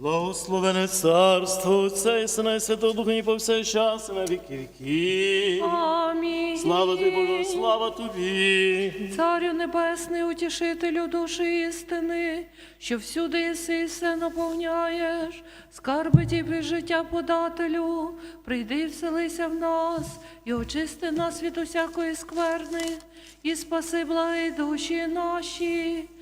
Благословене царство Отця і Сина і Святого Духа і повсякчас і на віки віки. Амінь. Слава тобі, Боже, слава тобі. Царю Небесний, утішителю душі істини, що всюди єси і все наповняєш, скарби тібі життя подателю, прийди і вселися в нас, і очисти нас від усякої скверни, і спаси благі душі наші.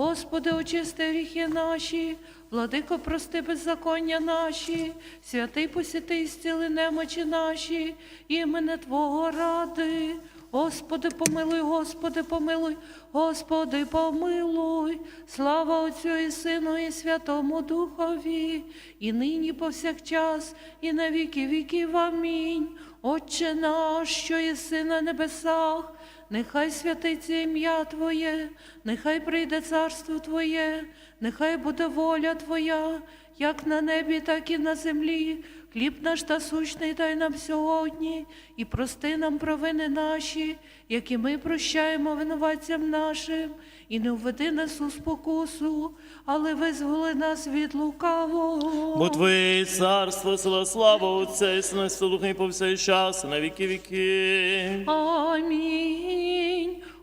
Господи, очисти гріхи наші, владико, прости беззаконня наші, святий посіти і зціли немочі наші, імене Твого ради. Господи, помилуй, Господи, помилуй, Господи, помилуй, слава Отцю і Сину, і Святому Духові, і нині повсякчас, і на віки віків. Амінь. Отче наш, що єси на небесах, нехай святиться ім'я Твоє, нехай прийде царство Твоє, нехай буде воля Твоя, як на небі, так і на землі. Хліб наш насущний дай нам сьогодні, і прости нам провини наші, які ми прощаємо винуватцям нашим, і не введи нас у спокусу, але визволи нас від лукавого. Бо Твоє царство, сила, слава Отця і Сина і Духа повсякчас на віки віки. Амінь.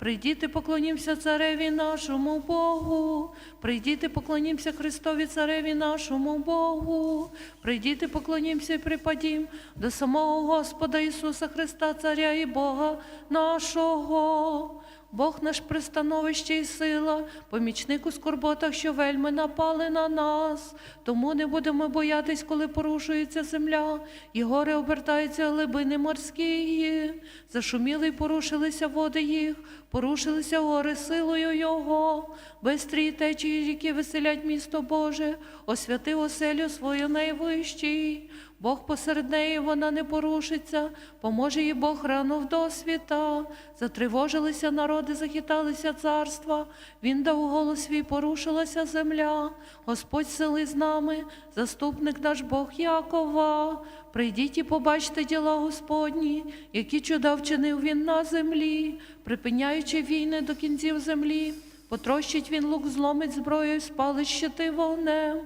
Прийдіте, поклонімося цареві нашому Богу. Прийдіте, поклонімося Христові цареві нашому Богу. Прийдіте, поклонімося і припадім до самого Господа Ісуса Христа, Царя і Бога нашого. Бог наш пристановище і сила, помічник у скорботах, що вельми напали на нас. Тому не будемо боятись, коли порушується земля, і гори обертаються глибини морські. Зашуміли й порушилися води їх, порушилися гори силою Його. Бистрі течії ріки веселять місто Боже, освяти оселю свою найвищий. Бог посеред неї вона не порушиться, поможе їй Бог рано в досвіта. Затривожилися народи, захиталися царства. Він дав голос свій, порушилася земля. Господь сили з нами, заступник наш Бог Якова. Прийдіть і побачте діла Господні, які чуда вчинив він на землі, припиняючи війни до кінців землі. Потрощить він лук, зломить зброю, спалить щити вогнем.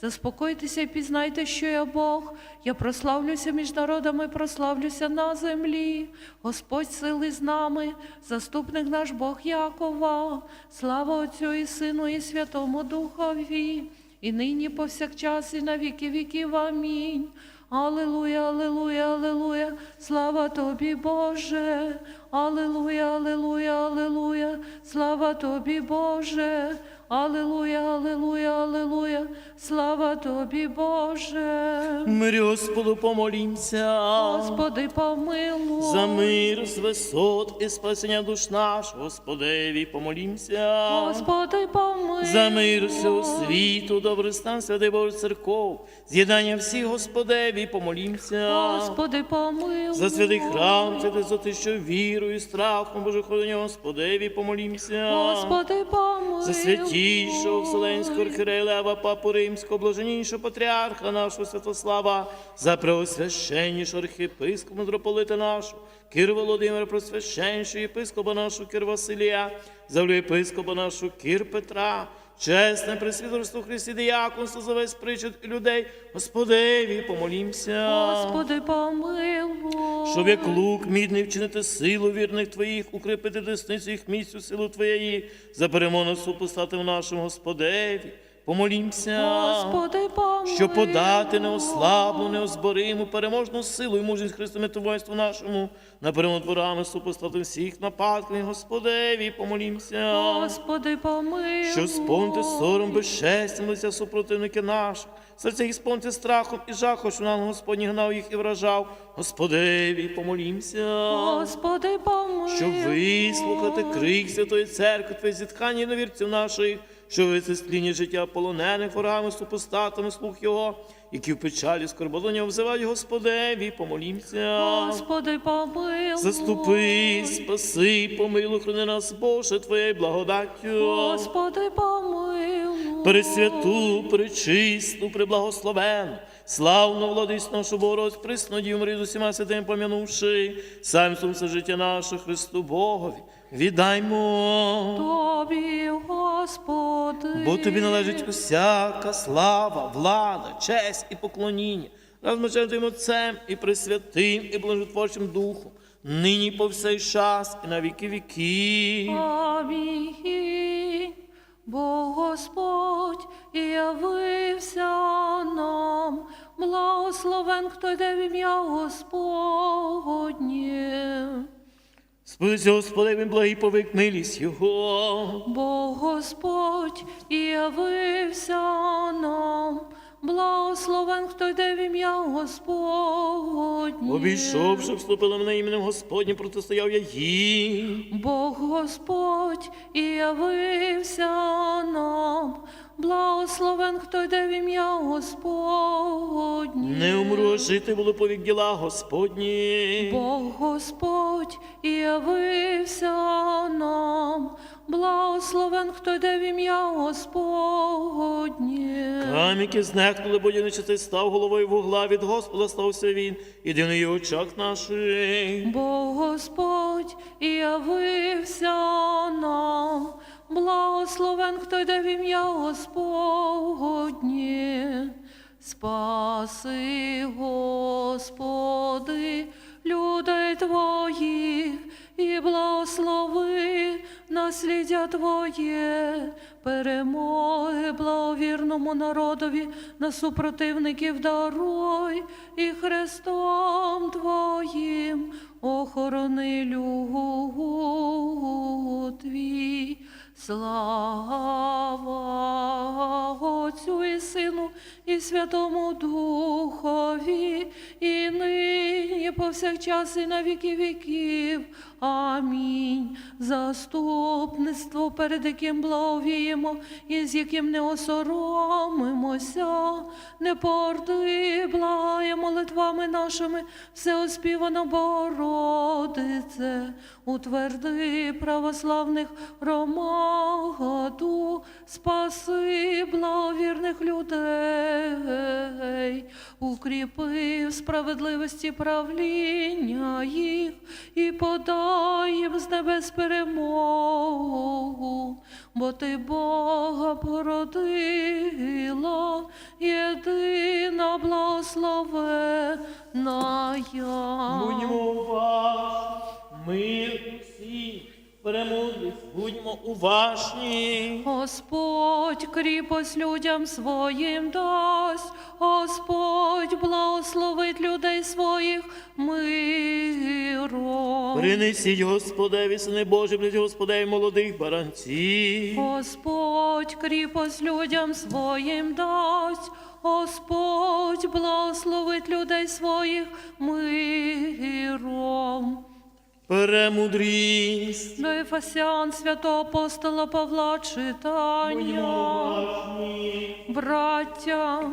Заспокойтеся і пізнайте, що я Бог. Я прославлюся між народами, прославлюся на землі. Господь сили з нами, заступник наш Бог Якова. Слава Отцю і Сину, і Святому Духові, і нині повсякчас, і на віки віків. Амінь. Аллилуйя, аллилуйя, аллилуйя, слава тобі, Боже. Аллилуйя, аллилуйя, аллилуйя, слава тобі, Боже. Аллилуйя, аллилуйя, аллилуйя, слава тобі, Боже. Мирі Господу помолімся. Господи, помилуй. За мир з висот і спасення душ наш, Господеві, помолімся. Господи, помилуй. За мир всього світу, добрий стан, святий Божий церков, з'єднання всіх Господеві, помолімся. Господи, помилуй. За святий храм, святий за те, що вірою, і страхом Боже ходення Господеві, помолімся. Господи, помилуй. За святішого Вселенського архиерея Лева, Папу Римського, блаженнішого патріарха нашого Святослава, за преосвященнішого архієпископа митрополита нашого, Кир Володимира, просвященнішого єпископа нашого Кир Василія, за єпископа нашого Кир Петра, чесне пресвітерство Христі діяконство за весь причет людей, Господеві, помолімся. Господи, помилуй. Щоб як лук мідний вчинити силу вірних твоїх, укріпити десницю їх місцю силу твоєї, за перемогу супостати в нашому Господеві. Помолімся. Господи, помилуй. Щоб подати неослабну, неозбориму, переможну силу і мужність Христу воїнству нашому, на перемогу супостати всіх нападків, Господеві, помолімся. Господи, помилуй. Що сповнити сором безчестям лиця супротивники наших, серця їх сповнити страхом і жахом, що нам Господь гнав їх і вражав. Господеві, помолімся. Господи, помилуй. Щоб вислухати крик Святої Церкви, Твоє зітхання новірців наших, що висестління життя полонених ворогами, супостатами, слух Його, які в печалі скорбодоні взивають Господеві, помолімся. Господи, помилуй. Заступи, спаси, помилуй, храни нас, Боже, Твоєю благодаттю. Господи, помилуй. Пресвяту, пречисту, преблагословену, славну владись нашу Богородь, присну Діву Марію з усіма святим помянувши, сам все життя наше Христу Богові, віддаймо. Тобі, Господи. Бо тобі належить усяка слава, влада, честь і поклоніння, Твоїм Отцем і Пресвятим, і Блажотворчим Духом, нині по всей час, і на віки віків. Амінь. Бо Господь явився нам, благословен, хто йде в ім'я Господнє. Спися, Господи, він благий повик милість Його. Бо Господь явився нам, благословен, хто йде в ім'я Господнє. Обійшовши, вступили мене іменем Господнім, протистояв я їм. Бог Господь і явився нам, благословен, хто йде в ім'я Господнє. Не умру, а жити було повік діла Господні. Бог Господь і явився нам, благословен, хто йде в ім'я Господнє. Каміки знехнули, бо нечистий став головою вугла, від Господа стався він, в очах наших. Бо Господь і явився нам, благословен, хто йде в ім'я Господнє. Спаси, Господи, людей Твоїх, і благослови насліддя Твоє, перемоги благовірному народові на супротивників даруй, і Христом Твоїм охорони люд Твій. Слава Отцю і Сину і Святому Духові, і нині, повсякчас, і на віки віків. Амінь. Заступництво, перед яким благовіємо, і з яким не осоромимося, не порти, благає молитвами нашими, всеоспівана Богородице, утверди православних громаду, спаси благовірних людей, укріпи в справедливості правління їх і подай їм з небес перемогу, бо ти Бога породила, єдина благословена я. Мир усі, перемудрість, будьмо уважні. Господь кріпость людям своїм дасть, Господь благословить людей своїх миром. Принесіть Господеві, сини Божі, блядь, Господеві молодих баранців. Господь кріпость людям своїм дасть, Господь благословить людей своїх миром. Перемудрість. До Ефесян святого апостола Павла читання. Браття,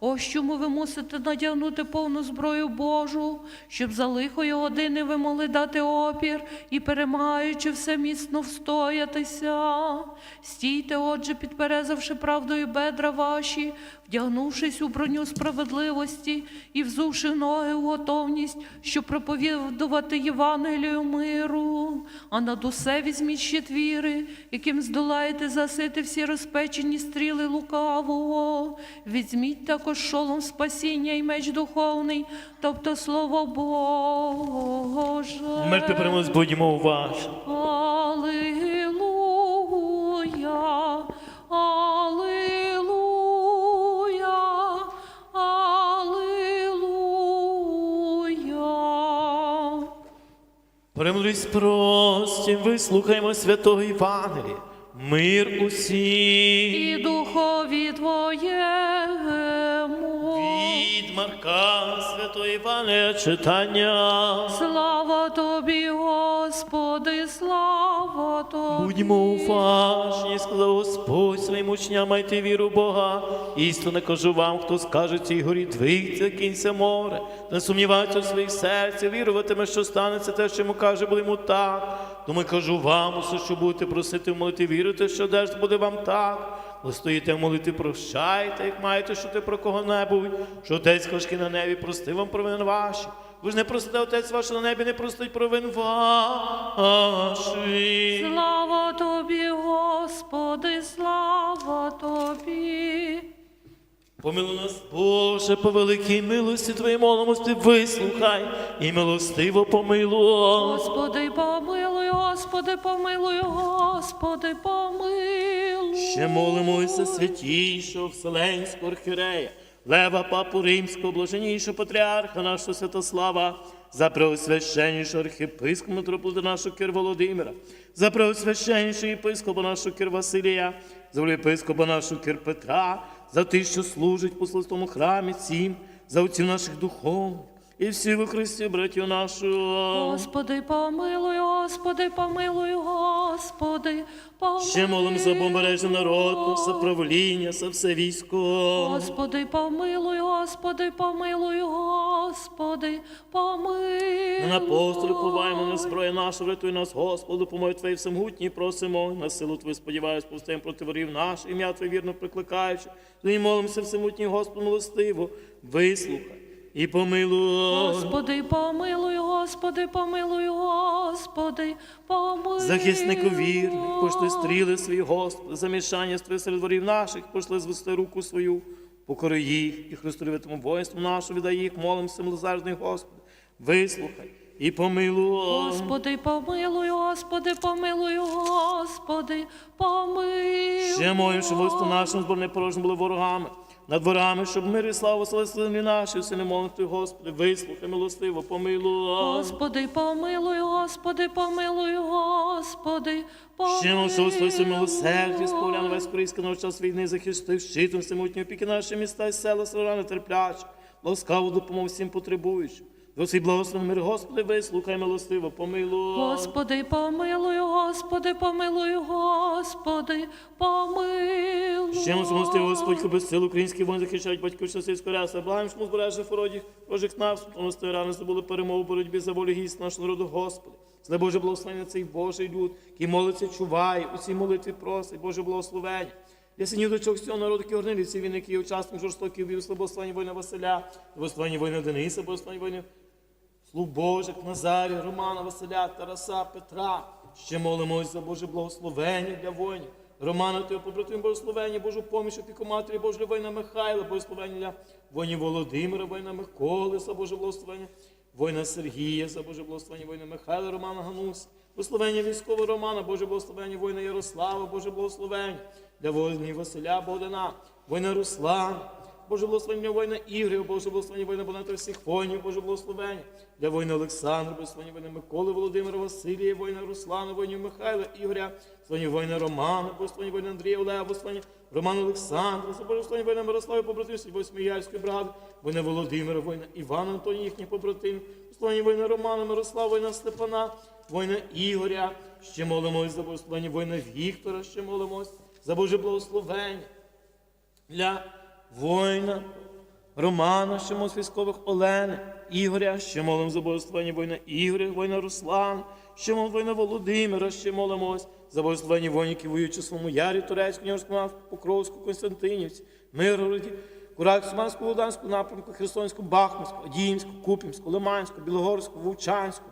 Ось чому ви мусите надягнути повну зброю Божу, щоб за лихої години ви могли дати опір і, перемагаючи все міцно встоятися. Стійте, отже, підперезавши правдою бедра ваші, вдягнувшись у броню справедливості і взувши ноги у готовність, щоб проповідувати Євангелію миру, а над усе візьміть щит віри, яким здолаєте засити всі розпечені стріли лукавого. Візьміть також шолом спасіння і меч духовний, тобто слово Боже. Мир ти примус будьмо уважні. Аллилуйя, Премудрість простім, вислухаймо святого Євангелія. Мир усім. І духові Твоєму. Від Марка святого Євангелія читання. Слава Тобі. Будьмо уважні, сказав Господь своїм учням, майте віру Бога. Істинно кажу вам, хто скаже цій горі, двигся, кінця море, не сумнівається у своїх серцях, віруватиме, що станеться те, що йому каже, буде йому так. Тому кажу вам, усе, що будете просити в молитві, вірите, що десь буде вам так. Ви стоїте в молитві, прощайте, як маєте, що ти про кого-небудь, що отець важкий на небі, прости вам провини ваші. Ви ж не просите, отець ваш на небі, не простить провин ваші. Слава Тобі, Господи, слава Тобі. Помилуй нас, Боже, по великій милості Твоїй молимості вислухай і милостиво помилуй. Господи, помилуй, Господи, помилуй, Господи, помилуй. Ще молимося святійшого Вселенського архірея, Лева Папу Римського, блаженнішого патріарха нашого Святослава, за преосвященнішого архіпископа митрополита нашого Кир Володимира, за преосвященнішого єпископа нашого Кир Василія, за єпископа нашого Кир Петра, за тих, що служить у славному храмі цім, за отців наших духовних і всіх у Христі, братів нашого. Господи, помилуй, Господи, помилуй, Господи, помилуй. Ще молим за побережний народ, за правління, за все військо. Господи, помилуй, Господи, помилуй, Господи, помилуй. На апостолів поваємо на зброю нашу, рятуй нас, Господу, помой Твої всемогутній, просимо, на силу Твою сподіваюсь, повстаєм проти ворів наш, ім'я Твоє вірно прикликаючи. Тобі молимося всемогутній Господу милостиво, вислухай і помилуй. Господи, помилуй, Господи, помилуй, Господи, помилуй. Захиснику вірних, пошли стріли свої, Господи, замішання Твоє серед ворів наших, пошли звести руку свою, покори їх і Христовитому воїнству нашу віддай їх, молимося, милосердний Господи, вислухай і помилуй. Господи, помилуй, Господи, помилуй, Господи, помилуй. Ще молим, щоб войско нашим збор не порожні були ворогами. Над ворами, щоб мир і слава слава наші, все не молити, Господи, вислухай милостиво, помилуй. Господи, помилуй, Господи, помилуй, Господи, помилуй. Що своє милосердя, сповлян весь корейський на час війни, захистив щитом всемутньої опіки наші міста і села, села терплячі, ласкаву допомогу всім потребуючим. Досі благословен мир, Господи, вислухай милостиво, помилуй. Господи, помилуй, Господи, помилуй, Господи, помилуй. Ще му милости, Господь, без сил українські воїни захищають батьківщину сільського ряса. Благаєм, що му збережи фороді, Божих нас, помилости рани здобули перемогу в боротьбі за волю гість нашого народу, Господи. Зле Боже благословення цей Божий люд, який молиться, чуває, у цій молитві просить, Боже благословення. Я синів до чого всього народу, які ці він, які є учасник жорстоких вів, слабословення воїна Василя, благословення воїна Дениса, благословення воїна слуг Божих, Назарія, Романа, Василя, Тараса, Петра. Ще молимось за Боже благословення для воїнів. Романа, Твого побратим благословення, Божу поміч, опіку матері, Божого воїна Михайла, благословення для воїнів Володимира, воїна Миколи, за Боже благословення, воїна Сергія, за Боже благословення, воїна Михайла, Романа Гануса, благословення військового Романа, Боже благословення, воїна Ярослава, Боже благословення, для воїнів Василя Богдана, воїна Руслана, Боже благословення воїна Ігоря, Боже благословення воїна Бонета всіх воїнів, Боже благословення. Для воїна Олександра, благословення воїна Миколи, Володимира, Василія, воїна Руслана, воїнів Михайла, Ігоря, благословення воїна Романа, благословення воїна Андрія, Олега, благословення Романа Олександра, благословення воїна Мирослава, побратимів, Восьмиярської браги, воїна Володимира, воїна Івана Антонія, їхніх побратимів, благословення воїна Романа, Мирослава, воїна Степана, воїна Ігоря, ще молимось за благословення воїна Віктора, ще молимось за Боже благословення для воїна Романа, ще мов з військових Олени, Ігоря, ще молим за благословення воїна Ігоря, воїна Руслан, ще мов воїна Володимира, ще молимось за благословення воїнів, які воюють у своєму ярі, Турецьку, Нyorську, Покровську, Константинівці, Миргороді, Курах, Суманську, Володарську напрямку, Херсонську, Бахмутську, Адіїмську, Купінську, Лиманську, Білогорську, Вовчанську,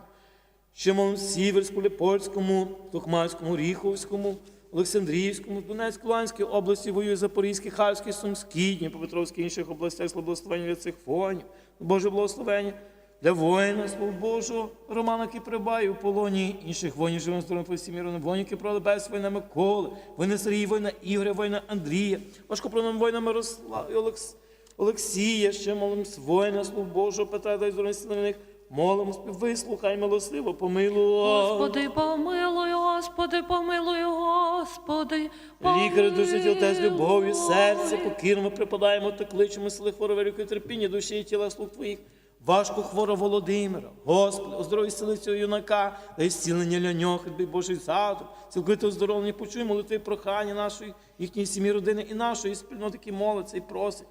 Шимон Сіверську, Липольському, Токманському, Ріховському, Олександрівському, Донецьку, Луганській області воює Запорізькій, Харківській, Сумській, Дніпропетровській, інших областях слава благословення від цих воїнів. Боже благословення для воїна, слава Божого, Романа Кіприбаю у полоні, інших воїнів живим здоровим Флесті Мірони, воїнів Кіпра без воїна Миколи, воїна Сергія, воїна Ігоря, воїна Андрія, важкопроним воїна Мирослава Олекс... Олексія, ще молимось воїна, слава Божого, Петра, дай здоров'я на них. Молимось, вислухай милостиво, помилуй. Господи, помилуй, Господи, помилуй, Господи, помилуй. Лікар те з любов'ю, серце покірно припадаємо та кличемо сили хвороби, великої терпіння, душі і тіла слуг твоїх. Важко хвора Володимира, Господи, оздорові сили цього юнака, дай зцілення для нього, ходьби Божий задум, цілковито оздоровлення, почуй молитви прохання нашої, їхньої сім'ї, родини і нашої спільноти, які молиться і просить.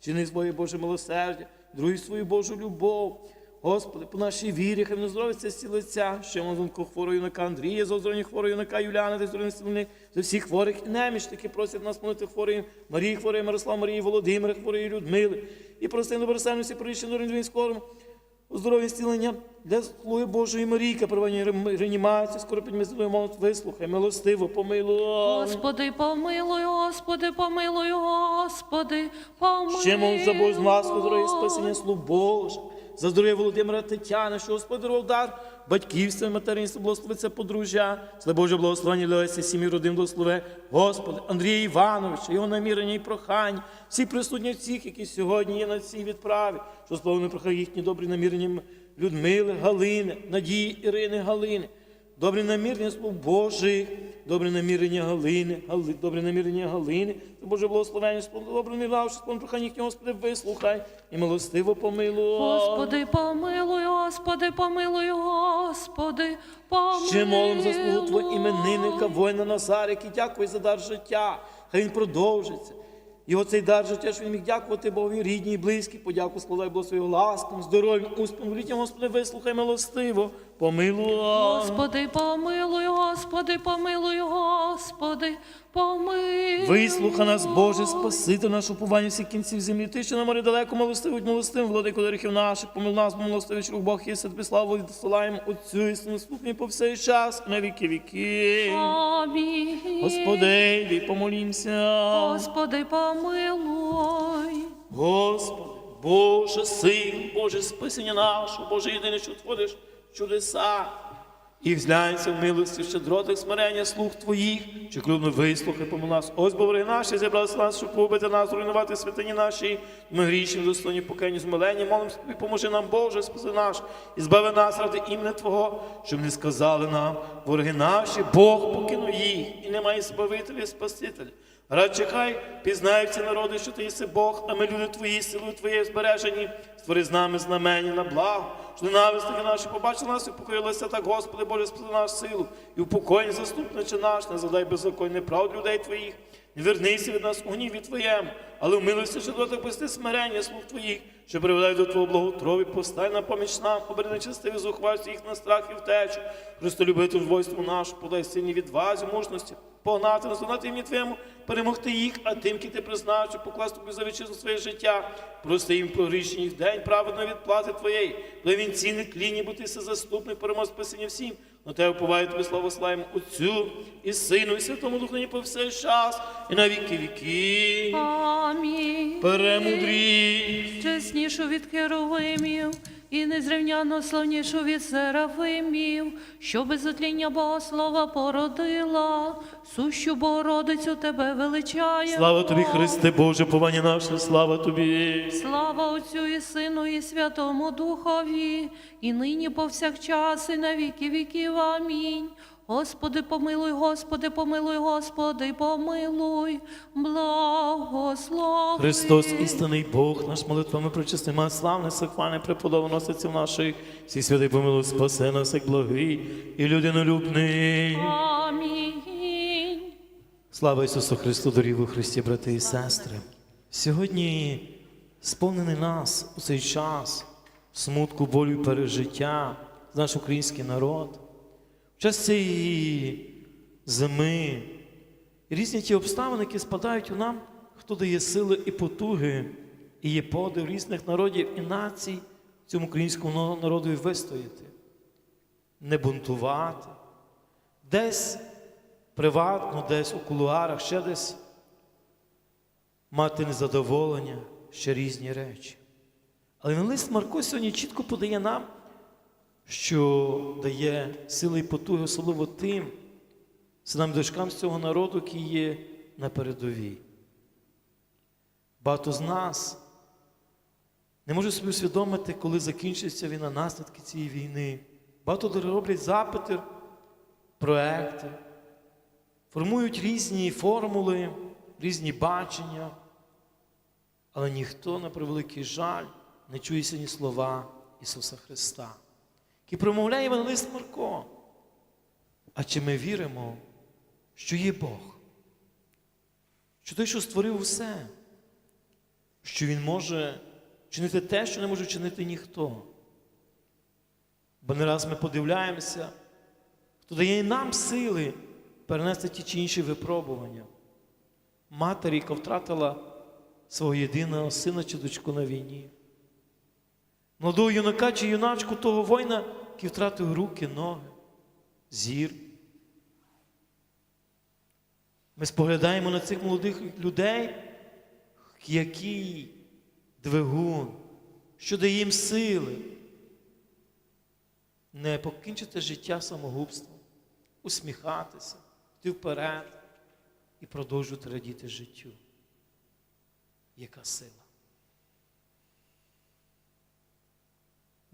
Чини своє Боже милосердя, другі свою Божу любов. Господи, по нашій вірі, хай не здоровиться з лиця, ще мозонку хворого юнака Андрія, за оздоровлення хворого юнака Юліана, та здоров'я стільних, за всіх хворих і немічники просять нас молити хворої Марії, хворої Мирослава, Марії, Володимира, хворої Людмили. І прости добросельності, прийшли до рівень скорому. Здоров'я стілення для слуги Божої Марійка, провання реанімації, скоро підмістили молот, вислухай, милостиво, помилуй. Господи, помилуй, Господи, помилуй, Господи, помилуй. Ще мов за Божу ласку, здоров'я спасення слуг Божих, за здоров'я Володимира Тетяни, що Господь дарував дар батьківства, материнства, благословиться подружжя, слава Боже, благословення для сім'ї родин, благослови, Господи, Андрія Івановича, його намірення і прохання, всі присутні всіх, які сьогодні є на цій відправі, що слово не прохай їхні добрі намірення Людмили, Галини, Надії, Ірини, Галини. Добрі намірення слов Божих, добрі намірення Галини, Гали, добрі намірення Галини, Ти Боже благословення, добре не лавши, сповн прохання їхнього, Господи, вислухай і милостиво помилуй. Господи, помилуй, Господи, помилуй, Господи, помилуй. Ще молим за слугу Твого іменинника, воїна Назар, який дякує за дар життя. Хай він продовжиться. Його цей дар життя, що він міг дякувати Богові, рідні і близькі, подяку складай благословив ласкам, здоров'ям, успіхом, літнім, Господи, вислухай милостиво, помилуй. Господи, помилуй, Господи, помилуй, Господи, помилуй. Вислуха нас, Боже, спасити наш уповання всіх кінців землі. Ти, що на морі далеко милостивить, милостивим, владико гріхів наших, помил нас, бо милостивий рук Бог є, тобі славу відсилаємо Отцю і Сину слухні по всей час, на віки віки. Амінь. Господи, помолімся. Господи, помилуй. Господи, Боже, Син, Боже, спасіння наше, Боже, єдине, що твориш чудеса. І зглянься в милості, щедротах смирення слуг Твоїх, чи клюбно вислухай помил нас. Ось бо наші зібралися нас, щоб побити нас, руйнувати святині наші. Ми грішні, достойні покаяння змилення, молимося тобі, поможи нам, Боже, спаси наш, і збави нас ради імені Твого, щоб не сказали нам, вороги наші, Бог покинув їх, і немає збавителя і спасителя. Радше хай пізнаються народи, що ти єси Бог, а ми люди твої, силою твоєю збережені, створи з нами знамені на благо, що ненависники наші побачили нас і покорилися так, Господи, Боже, спаси нашу силу, і упокоєнь заступниче наш, не задай беззаконний прав людей твоїх, не вернися від нас у гніві твоєму, але в милості дотик пусти смирення слуг твоїх, що приведай до Твого благотрові, постай на поміч нам, обери нечистиві зухвальці їх на страх і втечу, Христолюбити войству нашу, подай сильні відвазі, мужності, погнати, назвати ім'я Твоєму, перемогти їх, а тим, які ти призначив, покласти тобі за вітчизну своє життя, прости їм прогрішні їх день праведної відплати Твоєї, дай він ціни кліні, бо ти все заступник, перемог спасіння всім. На тебе уповає тобі славу славимо Отцю і Сину, і Святому Духу, нині по все час, і на віки віки. Амінь. Перемудрій. Чеснішу від херовимів і незрівняно славнішу від серафимів, що без отління Богослова породила, сущу Богородицю тебе величає. Слава тобі, Христе Боже, повані наше, слава тобі. Слава Отцю і Сину, і Святому Духові, і нині повсякчас, і на віки віків. Амінь. Господи, помилуй, Господи, помилуй, Господи, помилуй, благослови. Христос, істинний Бог, наш молитвами причисний, має славне, сихвальне, преподобно носиться в наших. Всі святий помилуй, спаси нас, як благий і людинолюбний. Амінь. Слава Ісусу Христу, дорів у Христі, брати і сестри. Сьогодні сповнений нас у цей час смутку, болю і пережиття, наш український народ. В час цієї зими, різні ті обставини, які спадають у нам, хто дає сили і потуги і є подив різних народів і націй цьому українському народу вистояти, не бунтувати, десь приватно, десь у кулуарах, ще десь мати незадоволення, ще різні речі. Але лист Марко сьогодні чітко подає нам, що дає сили і потуги, особливо тим синам і дочкам з цього народу, які є на передовій. Багато з нас не може собі усвідомити, коли закінчиться війна, наслідки цієї війни. Багато роблять запити, проекти, формують різні формули, різні бачення, але ніхто, на превеликий жаль, не чує сьогодні слова Ісуса Христа, який промовляє Євангелист Марко. А чи ми віримо, що є Бог? Що той, що створив усе, що Він може чинити те, що не може чинити ніхто. Бо не раз ми подивляємося, хто дає нам сили перенести ті чи інші випробування. Матері, яка втратила свого єдиного сина чи дочку на війні. Молодого юнака чи юначку того воїна, який втратив руки, ноги, зір. Ми споглядаємо на цих молодих людей, який двигун, що дає їм сили. Не покінчити життя самогубством, усміхатися, йти вперед і продовжувати радіти життю. Яка сила?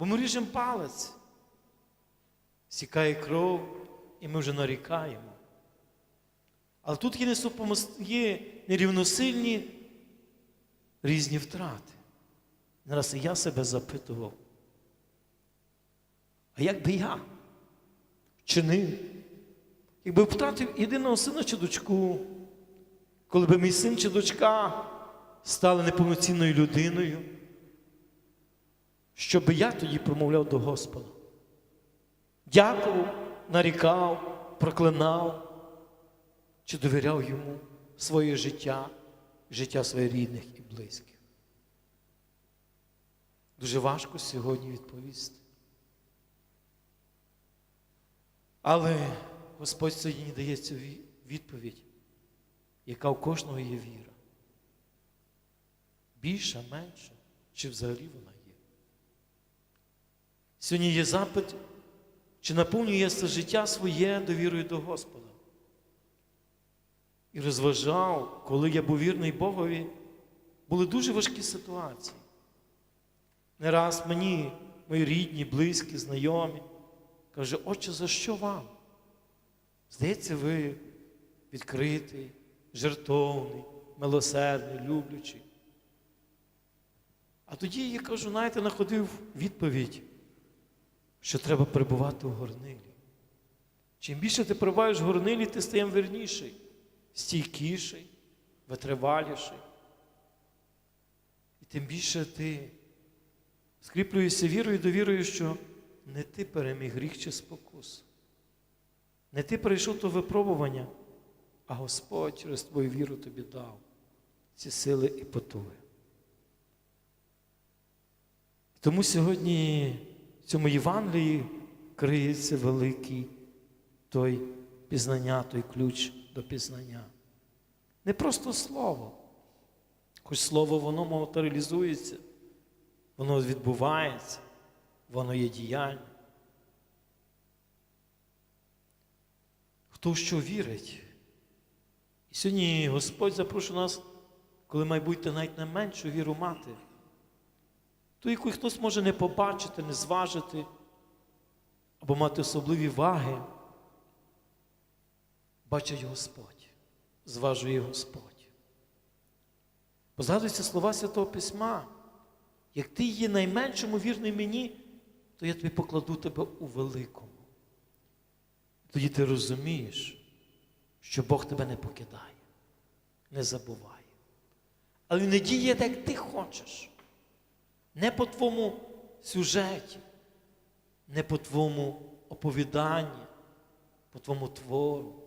Бо ми ріжемо палець, сікає кров, і ми вже нарікаємо. Але тут є, є нерівносильні різні втрати. Не раз і я себе запитував. А як би я чинив? Якби втратив єдиного сина чи дочку, коли б мій син чи дочка стали неповноцінною людиною, що би я тоді промовляв до Господа? Дякував, нарікав, проклинав чи довіряв йому своє життя, життя своїх рідних і близьких. Дуже важко сьогодні відповісти. Але Господь сьогодні дає цю відповідь, яка у кожного є віра. Більша, менша, чи взагалі вона є. Сьогодні є запит, чи наповнює життя своє довірою до Господа. І розважав, коли я був вірний Богові, були дуже важкі ситуації. Не раз мені, мої рідні, близькі, знайомі, каже, отче, за що вам? Здається, ви відкритий, жертовний, милосердний, люблячий. А тоді я кажу, знаєте, знаходив відповідь, що треба перебувати у горнилі. Чим більше ти перебуваєш в горнилі, ти стаєм вірніший, стійкіший, витриваліший. І тим більше ти скріплюєшся вірою і довірою, що не ти переміг гріх чи спокус. Не ти прийшов то випробування, а Господь через твою віру тобі дав ці сили і потуги. Тому сьогодні в цьому Євангелії криється великий той пізнання, той ключ до пізнання. Не просто слово, хоч слово воно матеріалізується, воно відбувається, воно є діяння. Хто що вірить? І сьогодні Господь запрошує нас, коли майбутнє навіть не меншу віру мати, ту, яку хтось може не побачити, не зважити, або мати особливі ваги, бачить Господь, зважує Господь. Позгадуються слова Святого Письма. Як ти є найменшому вірний мені, то я тобі покладу тебе у великому. Тоді ти розумієш, що Бог тебе не покидає, не забуває. Але не діє так, як ти хочеш. Не по твоєму сюжеті, не по твоєму оповіданні, по твоєму твору,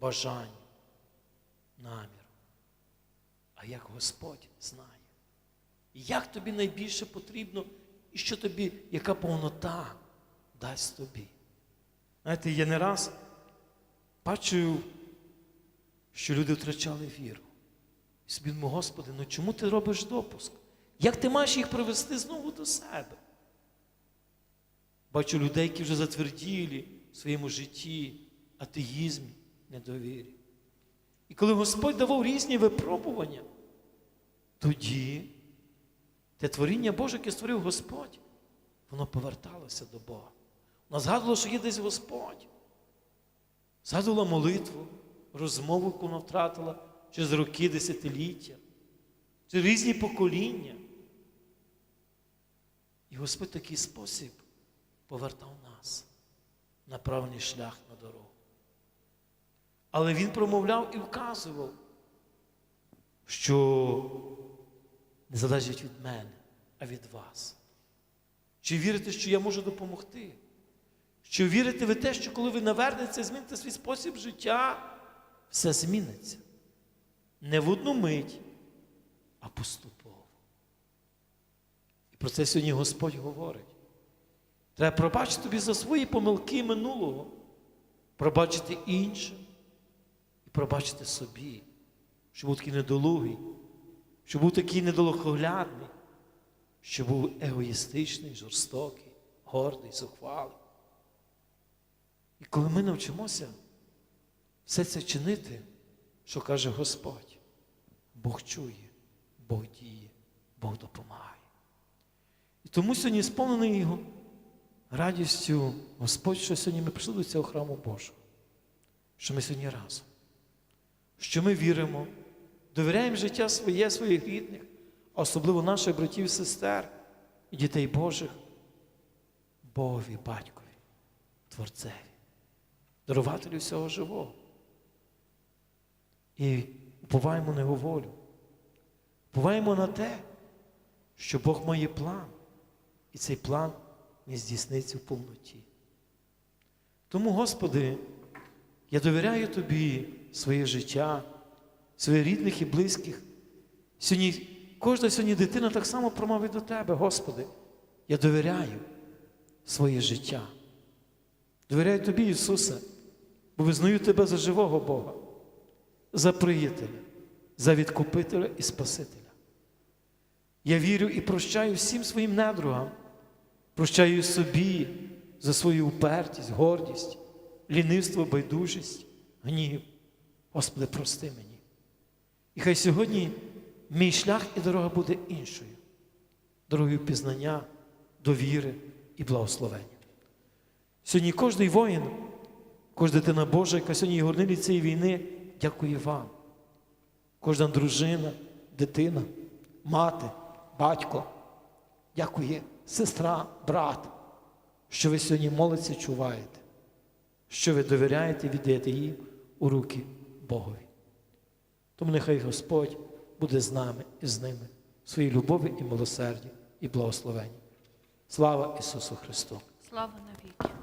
бажанню, наміру. А як Господь знає, як тобі найбільше потрібно, і що тобі, яка повнота дасть тобі. Знаєте, я не раз бачу, що люди втрачали віру. І собі Господи, ну чому ти робиш допуск? Як ти маєш їх привести знову до себе? Бачу людей, які вже затверділі в своєму житті, атеїзмі, недовірі. І коли Господь давав різні випробування, тоді те творіння Боже, яке створив Господь, воно поверталося до Бога. Воно згадувало, що є десь Господь. Згадувала молитву, розмову, яку вона втратила через роки, десятиліття, через різні покоління. І Господь такий спосіб повертав нас на правильний шлях на дорогу. Але Він промовляв і вказував, що не залежить від мене, а від вас. Чи вірите, що я можу допомогти? Що вірите ви те, що коли ви навернеться, зміните свій спосіб життя, все зміниться. Не в одну мить, а поступово. Про це сьогодні Господь говорить. Треба пробачити тобі за свої помилки минулого, пробачити іншим і пробачити собі, що був такий недолугий, що був такий недолухоглядний, що був егоїстичний, жорстокий, гордий, зухвалий. І коли ми навчимося все це чинити, що каже Господь, Бог чує, Бог діє, Бог допомагає. Тому сьогодні сповнений радістю Господь, що сьогодні ми прийшли до цього храму Божого, що ми сьогодні разом, що ми віримо, довіряємо життя своє, своїх рідних, а особливо наших братів і сестер і дітей Божих, Богові, Батькові, Творцеві, дарувателю всього живого. І уповаємо на його волю. Уповаємо на те, що Бог має план, і цей план не здійсниться в повноті. Тому, Господи, я довіряю Тобі своє життя, своїх рідних і близьких. Сьогодні, кожна сьогодні дитина так само промовить до Тебе, Господи. Я довіряю своє життя. Довіряю Тобі, Ісусе, бо визнаю Тебе за живого Бога, за приятеля, за відкупителя і Спасителя. Я вірю і прощаю всім своїм недругам, прощаю собі за свою упертість, гордість, лінивство, байдужість, гнів. Господи, прости мені. І хай сьогодні мій шлях і дорога буде іншою, дорогою пізнання, довіри і благословення. Сьогодні кожний воїн, кожна дитина Божа, яка сьогодні горнилі цієї війни, дякує вам. Кожна дружина, дитина, мати, батько, дякує сестра, брат, що ви сьогодні молиться, чуваєте, що ви довіряєте віддаєте їм у руки Богові. Тому нехай Господь буде з нами і з ними в своїй любові і милосерді і благословенні. Слава Ісусу Христу! Слава навіки.